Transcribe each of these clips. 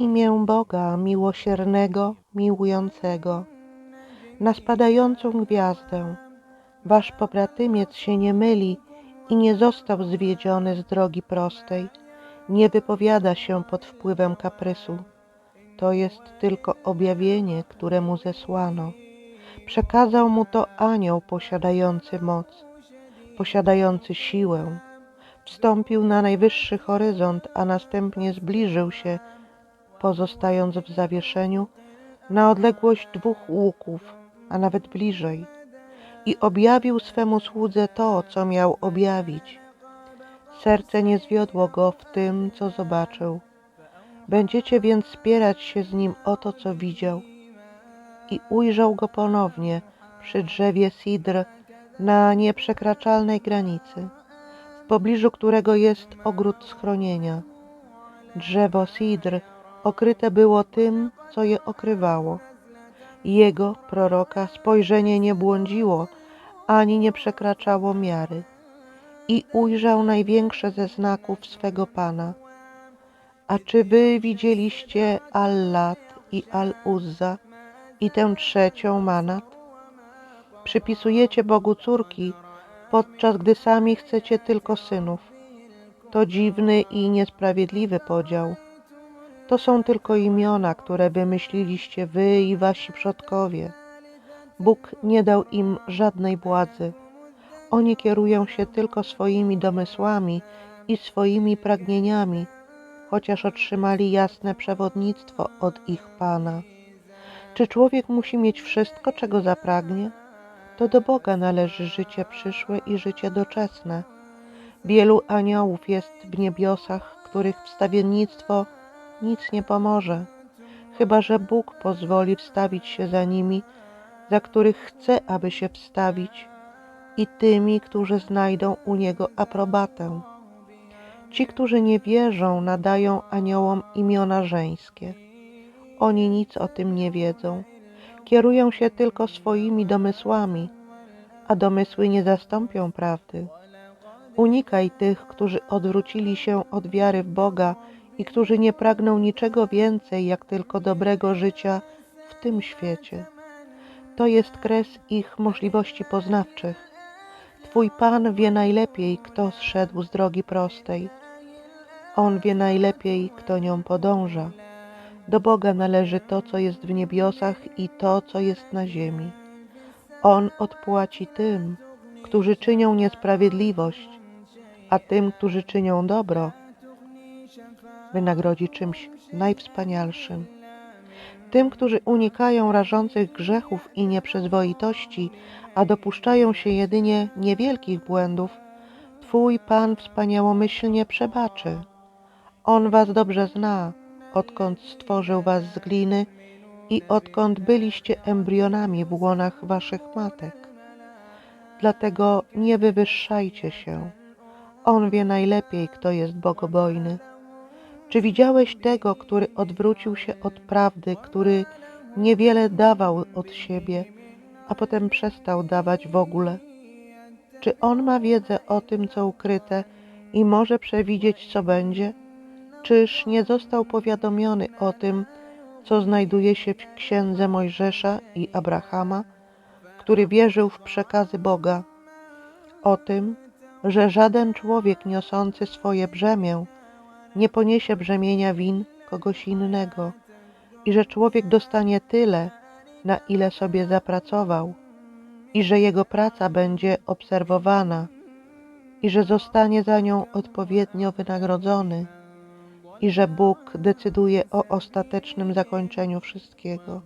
imię Boga miłosiernego, miłującego, na spadającą gwiazdę. Wasz pobratymiec się nie myli i nie został zwiedziony z drogi prostej, nie wypowiada się pod wpływem kaprysu. To jest tylko objawienie, które mu zesłano. Przekazał mu to anioł posiadający moc, posiadający siłę. Wstąpił na najwyższy horyzont, a następnie zbliżył się, pozostając w zawieszeniu, na odległość dwóch łuków, a nawet bliżej, i objawił swemu słudze to, co miał objawić. Serce nie zwiodło go w tym, co zobaczył. Będziecie więc spierać się z nim o to, co widział. I ujrzał go ponownie przy drzewie sidr na nieprzekraczalnej granicy, w pobliżu którego jest ogród schronienia. Drzewo sidr okryte było tym, co je okrywało. Jego, proroka, spojrzenie nie błądziło, ani nie przekraczało miary. I ujrzał największe ze znaków swego Pana. A czy wy widzieliście Allat i Al-Uzza i tę trzecią Manat? Przypisujecie Bogu córki, podczas gdy sami chcecie tylko synów. To dziwny i niesprawiedliwy podział. To są tylko imiona, które wymyśliliście wy i wasi przodkowie. Bóg nie dał im żadnej władzy. Oni kierują się tylko swoimi domysłami i swoimi pragnieniami, chociaż otrzymali jasne przewodnictwo od ich Pana. Czy człowiek musi mieć wszystko, czego zapragnie? To do Boga należy życie przyszłe i życie doczesne. Wielu aniołów jest w niebiosach, których wstawiennictwo nic nie pomoże, chyba że Bóg pozwoli wstawić się za nimi, za których chce, aby się wstawić, i tymi, którzy znajdą u Niego aprobatę. Ci, którzy nie wierzą, nadają aniołom imiona żeńskie. Oni nic o tym nie wiedzą. Kierują się tylko swoimi domysłami, a domysły nie zastąpią prawdy. Unikaj tych, którzy odwrócili się od wiary w Boga i którzy nie pragną niczego więcej, jak tylko dobrego życia w tym świecie. To jest kres ich możliwości poznawczych. Twój Pan wie najlepiej, kto zszedł z drogi prostej. On wie najlepiej, kto nią podąża. Do Boga należy to, co jest w niebiosach i to, co jest na ziemi. On odpłaci tym, którzy czynią niesprawiedliwość, a tym, którzy czynią dobro, wynagrodzi czymś najwspanialszym. Tym, którzy unikają rażących grzechów i nieprzyzwoitości, a dopuszczają się jedynie niewielkich błędów, Twój Pan wspaniałomyślnie przebaczy. On Was dobrze zna, odkąd stworzył Was z gliny i odkąd byliście embrionami w łonach Waszych matek. Dlatego nie wywyższajcie się. On wie najlepiej, kto jest bogobojny. Czy widziałeś tego, który odwrócił się od prawdy, który niewiele dawał od siebie, a potem przestał dawać w ogóle? Czy on ma wiedzę o tym, co ukryte i może przewidzieć, co będzie? Czyż nie został powiadomiony o tym, co znajduje się w księdze Mojżesza i Abrahama, który wierzył w przekazy Boga, o tym, że żaden człowiek niosący swoje brzemię nie poniesie brzemienia win kogoś innego. I że człowiek dostanie tyle, na ile sobie zapracował, i że jego praca będzie obserwowana, i że zostanie za nią odpowiednio wynagrodzony, i że Bóg decyduje o ostatecznym zakończeniu wszystkiego,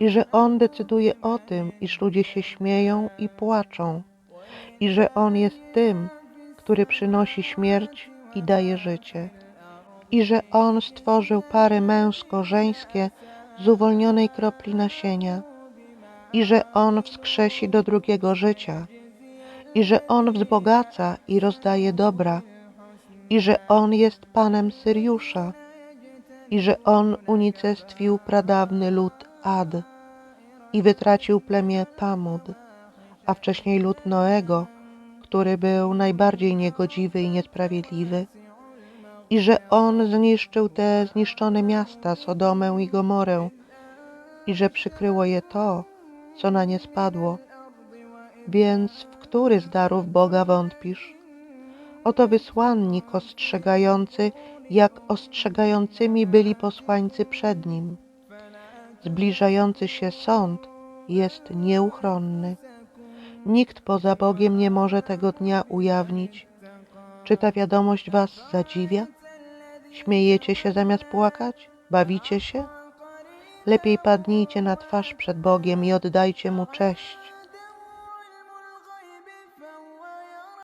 i że On decyduje o tym, iż ludzie się śmieją i płaczą, i że On jest tym, który przynosi śmierć i daje życie, i że On stworzył pary męsko-żeńskie z uwolnionej kropli nasienia, i że On wskrzesi do drugiego życia, i że On wzbogaca i rozdaje dobra, i że On jest Panem Syriusza, i że On unicestwił pradawny lud Ad i wytracił plemię Pamud, a wcześniej lud Noego, który był najbardziej niegodziwy i niesprawiedliwy, i że On zniszczył te zniszczone miasta, Sodomę i Gomorę, i że przykryło je to, co na nie spadło. Więc w który z darów Boga wątpisz? Oto wysłannik ostrzegający, jak ostrzegającymi byli posłańcy przed nim. Zbliżający się sąd jest nieuchronny. Nikt poza Bogiem nie może tego dnia ujawnić. Czy ta wiadomość Was zadziwia? Śmiejecie się zamiast płakać? Bawicie się? Lepiej padnijcie na twarz przed Bogiem i oddajcie Mu cześć